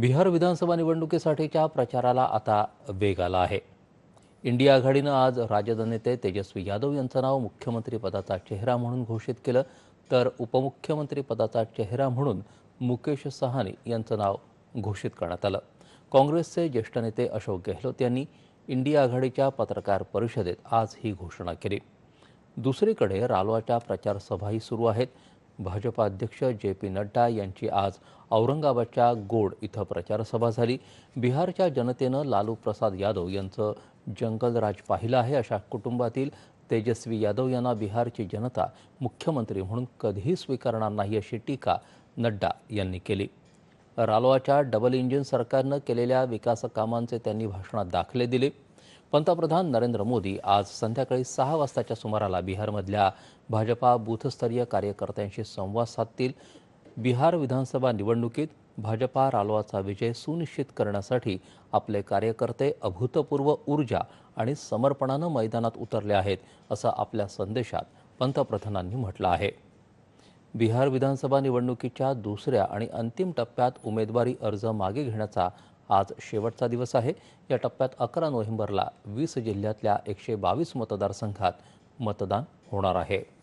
बिहार विधानसभा निवडणुकीसाठीच्या प्रचाराला आता वेग आला आहे. इंडिया आघाडीनं आज राजद नेते तेजस्वी यादव यांचं नाव मुख्यमंत्रीपदाचा चेहरा म्हणून घोषित केलं. तर उपमुख्यमंत्री पदाचा चेहरा म्हणून मुकेश सहानी यांचं नाव घोषित करण्यात आलं. काँग्रेसचे ज्येष्ठ नेते अशोक गेहलोत यांनी इंडिया आघाडीच्या पत्रकार परिषदेत आज ही घोषणा केली. दुसरीकडे रालोआच्या प्रचारसभाही सुरू आहेत. भाजपा अध्यक्ष जे पी नड्डा यांची आज औरंगाबादच्या गोड इथं प्रचारसभा झाली. बिहारच्या जनतेनं लालू प्रसाद यादव यांचं जंगलराज पाहिलं आहे अशा कुटुंबातील तेजस्वी यादव यांना बिहारची जनता मुख्यमंत्री म्हणून कधीही स्वीकारणार नाही अशी टीका नड्डा यांनी केली. रालोआच्या डबल इंजिन सरकारनं केलेल्या विकास कामांचे त्यांनी भाषणात दाखले दिले. पंतप्रधान नरेंद्र मोदी आज संध्याकाळी सहा वाजताच्या सुमाराला बिहारमधल्या भाजपा बूथस्तरीय कार्यकर्त्यांशी संवाद साधतील. बिहार विधानसभा निवडणुकीत भाजपा रालोआचा विजय सुनिश्चित करण्यासाठी आपले कार्यकर्ते अभूतपूर्व ऊर्जा आणि समर्पणानं मैदानात उतरले आहेत असं आपल्या संदेशात पंतप्रधानांनी म्हटलं आहे. बिहार विधानसभा निवडणुकीच्या दुसऱ्या आणि अंतिम टप्प्यात उमेदवारी अर्ज मागे घेण्याचा आज शेवटचा दिवस आहे. या टप्प्यात अकरा नोव्हेंबरला वीस जिल्ह्यातल्या एकशे बावीस मतदारसंघात मतदान होणार आहे.